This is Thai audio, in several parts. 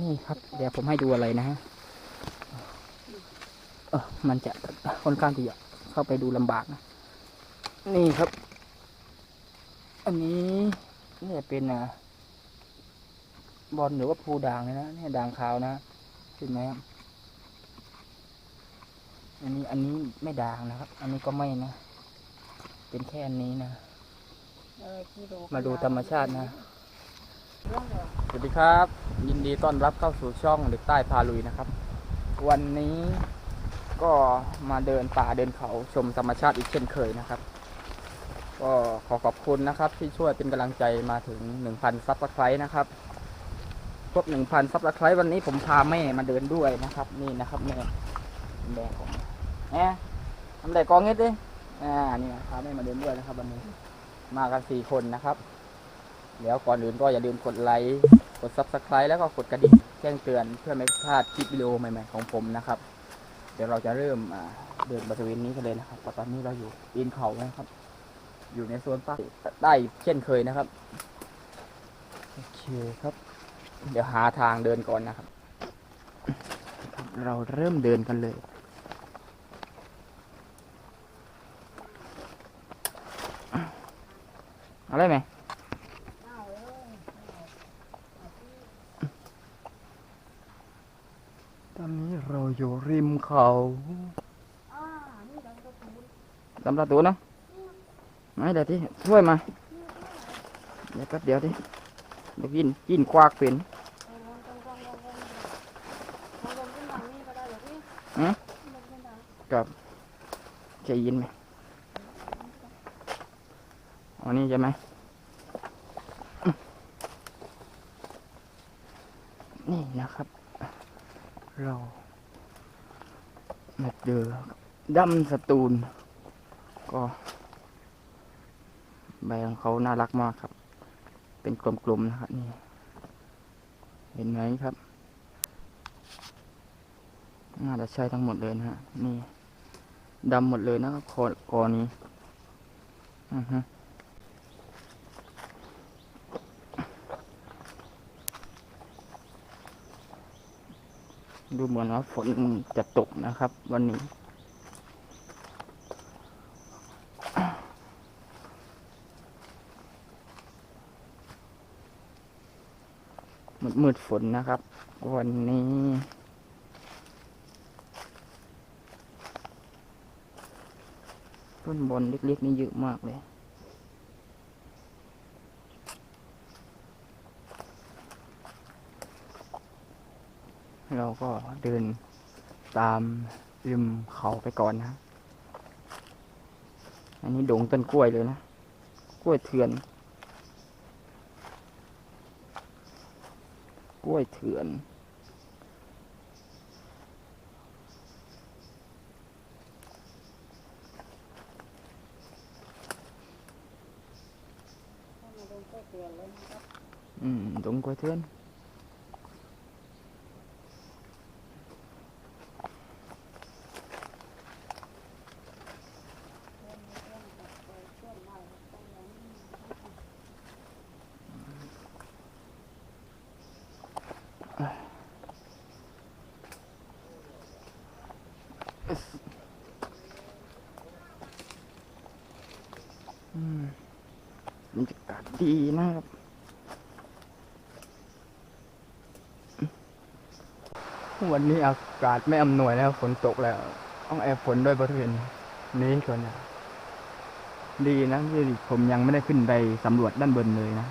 นี่ครับ เดี๋ยวผมให้ดูอะไรนะฮะเออมันจะค่อนข้างที่จะเข้าไปดูลำบากนะ นี่ครับ อันนี้เนี่ยเป็นอะบอลหรือว่าภูด่างเลยนะเนี่ยด่างขาวนะเห็นไหมครับอันนี้อันนี้ไม่ด่างนะครับ อันนี้ก็ไม่นะ เป็นแค่อันนี้นะมาดูธรรมชาตินะ สวัสดีครับ ยินดีต้อนรับเข้าสู่ช่องเด็กใต้พาลุยนะครับ วันนี้ก็มาเดินป่าเดินเขาชมธรรมชาติอีกเช่นเคยนะครับ ก็ขอขอบคุณนะครับ ที่ช่วยเป็นกำลังใจมาถึง 1,000ซับสไครต์นะครับครบ1,000ซับสไครต์วันนี้ผมพาแม่มาเดินด้วยนะครับ นี่นะครับแม่แม่ของแม่ทำไดกองเงี้ยดิอ่านี่นะพาแม่มาเดินด้วยนะครับ วันนี้มากันสี่คนนะครับ เดี๋ยวก่อนอื่นก็อย่าลืมกดไลค์ กด Subscribe แล้วก็กดกระดิ่งแจ้งเตือนเพื่อไม่พลาดคลิปวิดีโอใหม่ๆของผมนะครับ เดี๋ยวเราจะเริ่มอ่าเดินบริเวณนี้กันเลยนะครับเพราะตอนนี้เราอยู่อินเขานะครับ อยู่ในโซนใต้ใต้เช่นเคยนะครับ โอเคครับ เดี๋ยวหาทางเดินก่อนนะครับ เราเริ่มเดินกันเลยเอาได้ไหม ตอนนี้เราอยู่ริม เขาลำประตูนะไม่เดี๋ยวที่ช่วยมา เดี๋ยวแป๊บเดียวที่เดี๋ยวกินกินควักเป็นหืมกับใจยินไหมอันนี้ใช่ไหมนี่นะครับ เรา มาเจอดำสตูนก็ใบของเขาน่ารักมากครับ เป็นกลมๆนะครับนี่ เห็นไหมครับ น่าจะใช่ทั้งหมดเลยนะฮะ นี่ดำหมดเลยนะครับคอกอนี้อือฮึ ดูเหมือนว่าฝนจะตกนะครับ วันนี้ มืดมืดฝนนะครับ วันนี้ต้นบอลเล็กๆนี่เยอะมากเลย เราก็เดินตามริมเขาไปก่อนนะ อันนี้ดงต้นกล้วยเลยนะ กล้วยเถื่อน กล้วยเถื่อน อืม ดงกล้วยเถื่อน บรรยากาศดีนะครับวันนี้อากาศไม่อำนวยแล้วฝนตกแล้ว ต้องแอบฝนด้วยบริเวณนี้ก่อนนะดีนะที่ผมยังไม่ได้ขึ้นไปสำรวจด้านบนเลยนะ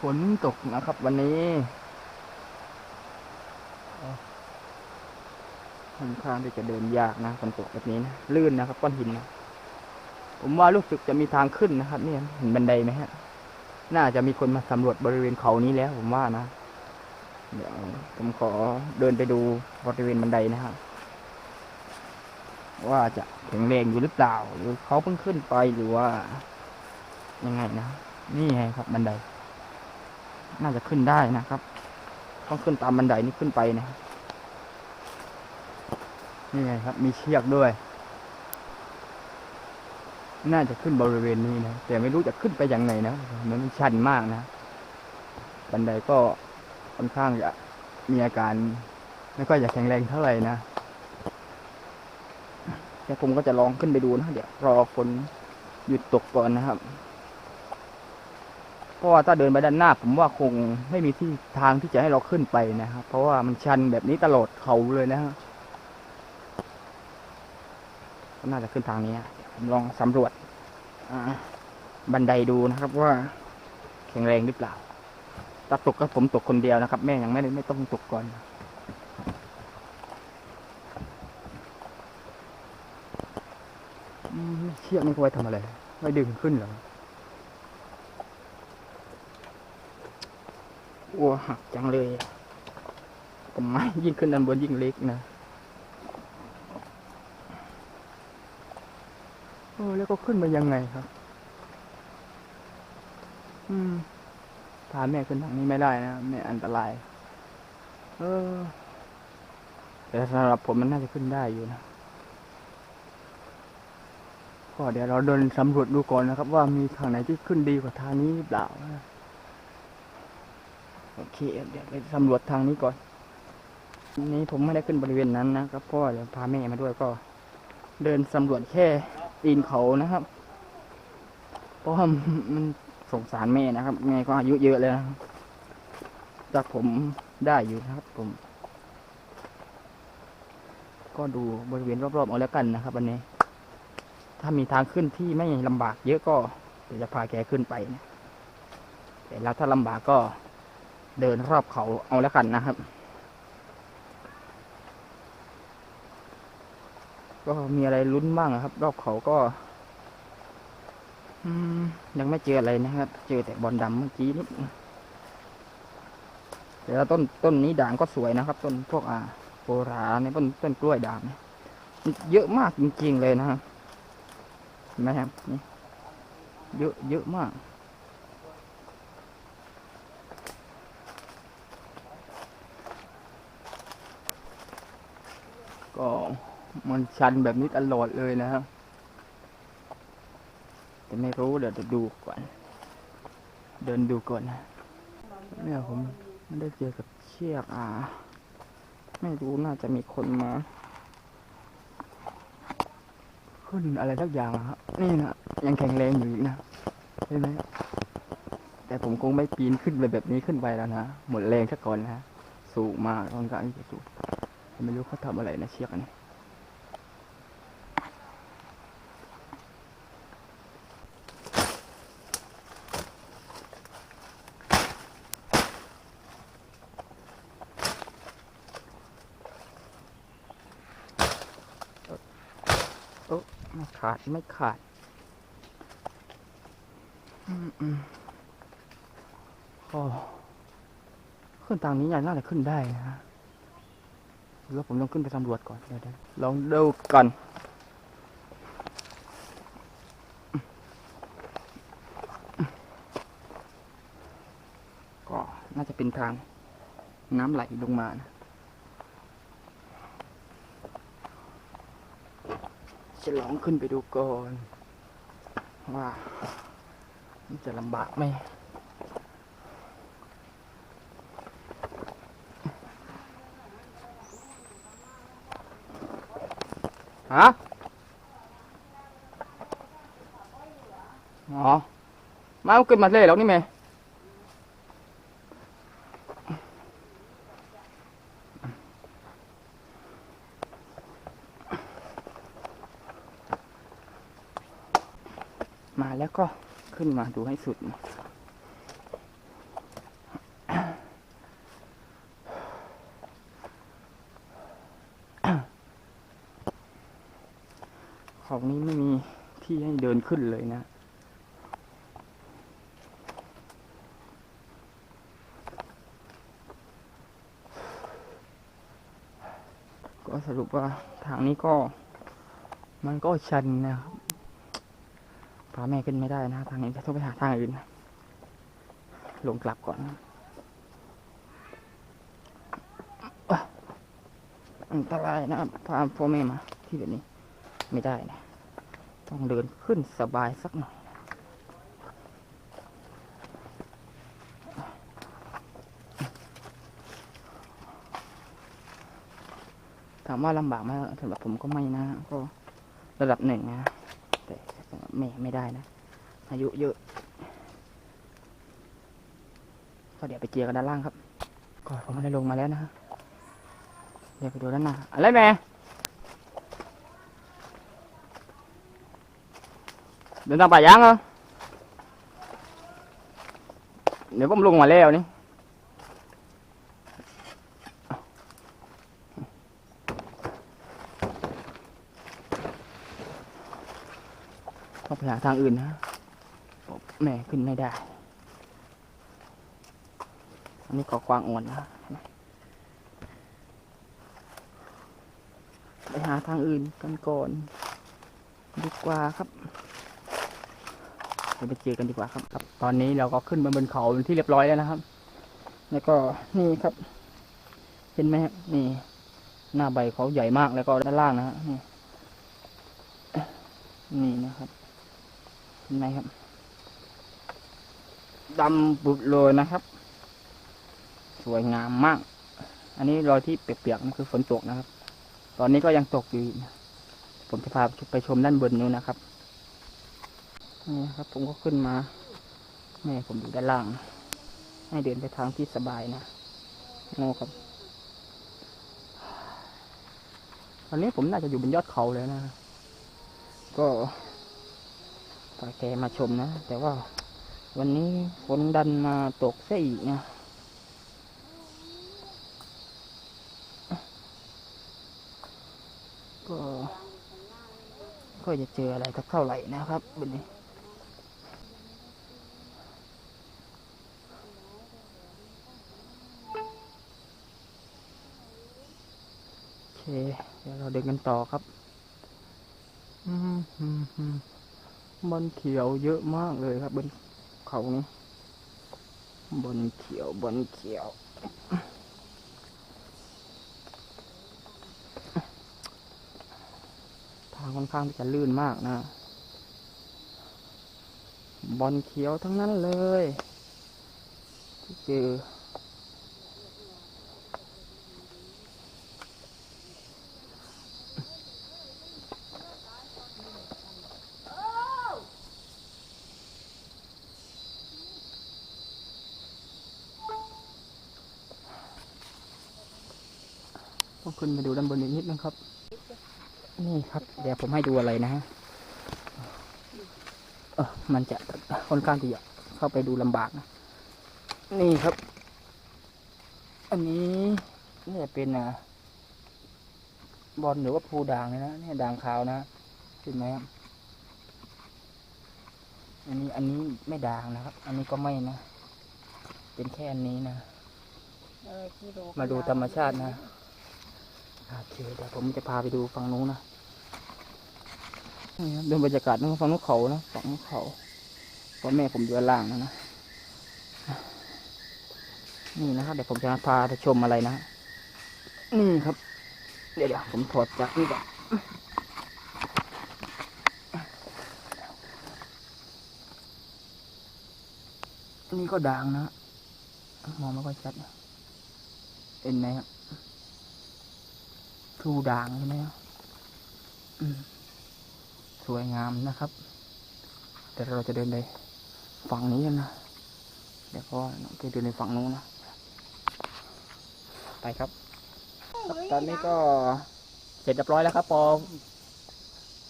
ฝนตกนะครับวันนี้ค่อนข้างที่จะเดินยากนะฝนตกแบบนี้นะลื่นนะครับก้อนหินนะผมว่ารู้สึกจะมีทางขึ้นนะครับ เนี่ยเห็นบันไดไหมฮะ น่าจะมีคนมาสำรวจบริเวณเขานี้แล้ว ผมว่านะ เดี๋ยวผมขอเดินไปดูบริเวณบันไดนะครับว่าจะแข็งแรงอยู่หรือเปล่า หรือเขาเพิ่งขึ้นไปหรือว่า ยังไงนะ นี่ไงครับบันได น่าจะขึ้นได้นะครับ ต้องขึ้นตามบันไดนี้ขึ้นไปนะครับนี่ไงครับ มีเชือกด้วย น่าจะขึ้นบริเวณนี้นะ แต่ไม่รู้จะขึ้นไปยังไงนะมันชันมากนะ บันไดก็ค่อนข้างจะมีอาการ ไม่ค่อยจะแข็งแรงเท่าไหร่นะแต่ผมก็จะลองขึ้นไปดูนะ เดี๋ยวรอฝนหยุดตกก่อนนะครับ เพราะว่าถ้าเดินไปด้านหน้า ผมว่าคงไม่มีที่ทางที่จะให้เราขึ้นไปนะครับ เพราะว่ามันชันแบบนี้ตลอดเขาเลยนะฮะก็น่าจะขึ้นทางนี้ผมลองสำรวจบันไดดูนะครับว่าแข็งแรงหรือเปล่าถ้าตกก็ผมตกคนเดียวนะครับ แม่ยังไม่ได้ไม่ต้องตกก่อนเชือกนี่เขาไว้ทำอะไรไว้ดึงขึ้นหรอ โอ้หักจังเลยต้นไม้ยิ่งขึ้นด้านบนยิ่งเล็กนะโอ้แล้วก็ขึ้นมายังไงครับ อืมพาแม่ขึ้นทางนี้ไม่ได้นะแม่อันตราย เออ แต่สำหรับผมมันน่าจะขึ้นได้อยู่นะก็เดี๋ยวเราเดินสำรวจดูก่อนนะครับ ว่ามีทางไหนที่ขึ้นดีกว่าทางนี้หรือเปล่านะ โอเคเดี๋ยวไปสำรวจทางนี้ก่อนนี้ผมไม่ได้ขึ้นบริเวณนั้นนะครับเพราะว่าเดี๋ยวพาแม่มาด้วยก็ เดินสำรวจแค่ตีนเขานะครับ เพราะมันสงสารแม่นะครับแม่ก็อายุเยอะแล้วจากผมได้อยู่นะครับ ผม ก็ดูบริเวณรอบๆเอาแล้วกันนะครับวันนี้ ถ้ามีทางขึ้นที่ไม่ลำบากเยอะก็เดี๋ยวจะพาแกขึ้นไปนะแต่แล้วถ้าลำบากก็ เดินรอบเขาเอาแล้วกันนะครับ ก็มีอะไรลุ้นบ้างอะครับ รอบเขาก็ยังไม่เจออะไรนะครับ เจอแต่บอลดำเมื่อกี้นิดแต่แล้วต้นต้นนี้ด่างก็สวยนะครับ ต้นพวกอ่าโบราณเนี่ยต้นต้นกล้วยด่างเนี่ยเยอะมากจริงๆเลยนะครับเห็นไหมครับนี่เยอะเยอะมาก ก็มันชันแบบนี้ตลอดเลยนะครับแต่ไม่รู้เดี๋ยวจะดูก่อน เดินดูก่อนนะเนี่ยผมไม่ได้เจอกับเชือกอ่า ไม่รู้น่าจะมีคนมา ขึ้นอะไรทักอย่างอะครับนี่นะยังแข็งแรงอยู่อีกนะเห็นไหมแต่ผมคงไม่ปีนขึ้นไปแบบนี้ขึ้นไปแล้วนะหมดแรงซะก่อนนะสูงมากค่อนข้างที่จะสูง ไม่รู้เขาทำอะไรนะเชือกอันนี้ไม่ขาด ไม่ขาด อืมอืมก็ขึ้นทางนี้ใหญ่น่าจะขึ้นได้นะ หรือว่าผมต้องขึ้นไปสำรวจก่อนเดี๋ยวเดี๋ยลองดูก่อนก็น่าจะเป็นทางน้ำไหลลงมานะจะลองขึ้นไปดูก่อน ว่ามันจะลำบากไหม ฮะอ๋อมาเอาขึ้นมาเลยแล้วนี่แม่มาแล้วก็ขึ้นมาดูให้สุดนะของนี้ไม่มี ที่ให้เดินขึ้นเลยนะก็สรุปว่าทางนี้ก็ มันก็ชันนะครับพาแม่ขึ้นไม่ได้นะทางนี้จะต้องไปหาทางอื่นนะลงกลับก่อนอันตรายนะพาพ่อแม่มาที่แบบนี้ ไม่ได้นะ ต้องเดินขึ้นสบายสักหน่อย ถามว่าลำบากไหมสำหรับผมก็ไม่นะ ก็ระดับหนึ่งนะ แต่สำหรับแม่ไม่ได้นะ อายุเยอะ ก็เดี๋ยวไปเจอกันด้านล่างครับ ก็ผมได้ลงมาแล้วนะ เดี๋ยวไปดูด้านหน้าอะไรแม่ เดินทางป่ายังเหรอเดี๋ยวผมลงมาแล้วนี่ต้องไปหาทางอื่นนะแม่ขึ้นไม่ได้ อันนี้ก็กวางอ่อนนะ ไปหาทางอื่นกันก่อนดีกว่าครับ ดี๋ยวไปเจอกันดีกว่าครับครับ ตอนนี้เราก็ขึ้นมาบนเขาเป็นที่เรียบร้อยแล้วนะครับ แล้วก็นี่ครับ เห็นไหมครับนี่ หน้าใบเขาใหญ่มากแล้วก็ด้านล่างนะฮะนี่นี่นะครับเห็นไหมครับดำบุดเลยนะครับ สวยงามมาก อันนี้รอยที่เปียกๆนั่นคือฝนตกนะครับ ตอนนี้ก็ยังตกอยู่ ผมจะพาไปชมด้านบนนู้นนะครับ นี่ครับ ผมก็ขึ้นมาแม่ผมอยู่ด้านล่าง ให้เดินไปทางที่สบายนะโน่ครับตอนนี้ผมน่าจะอยู่บนยอดเขาเลยนะ ก็พาแกมาชมนะ แต่ว่าวันนี้ฝนดันมาตกซะอีกนะก็ ก็จะเจออะไรสักเท่าไหร่นะครับวันนี้ เคเดี๋ยวเราเดินกันต่อครับอืมอืมอืมบนเขียวเยอะมากเลยครับ บนเขานี้บนเขียวบนเขียว ทางค่อนข้างที่จะลื่นมากนะบอลเขียวทั้งนั้นเลยที่เจอ ต้องขึ้นไปดูด้านบนอีกนิดนึงครับ นี่ครับ เดี๋ยวผมให้ดูอะไรนะฮะเออมันจะค่อนข้างที่จะเข้าไปดูลำบากนะ นี่ครับ อันนี้เนี่ยเป็นอะบอลหรือว่าภูด่างเลยนะเนี่ยด่างขาวนะเห็นไหมครับอันนี้อันนี้ไม่ด่างนะครับ อันนี้ก็ไม่นะ เป็นแค่อันนี้นะเออกิโลมาดูธรรมชาตินะ โอเคเดี๋ยวผมจะพาไปดูฝั่งนู้นนะนี่ครับดินบรรยากาศนะฝั่งนู้นเขานะฝั่งนู้นเขาพ่อแม่ผมอยู่ล่างนะนะนี่นะครับเดี๋ยวผมจะพาไปชมอะไรนะนี่ครับ เดี๋ยวเดี๋ยวผมถอดจากนี่ก่อนนี่ก็ด่างนะ มองไม่ค่อยชัดเห็นไหมครับ ทูด่างใช่ไหมครับสวยงามนะครับ แต่เราจะเดินไปฝั่งนี้กันนะ เดี๋ยวก็จะเดินในฝั่งนู้นนะ ไปครับ ตอนนี้ก็เสร็จเรียบร้อยแล้วครับพอ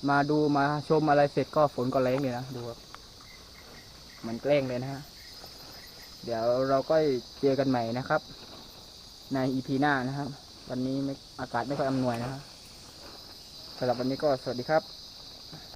มาดูมาชมอะไรเสร็จก็ฝนก็แรงเลยนะดูครับเหมันแกล้งเลยนะฮะ เดี๋ยวเราก็เจอกันใหม่นะครับ ในอีพีหน้านะครับ วันนี้อากาศไม่ค่อยอำนวยนะครับสำหรับวันนี้ก็สวัสดีครับ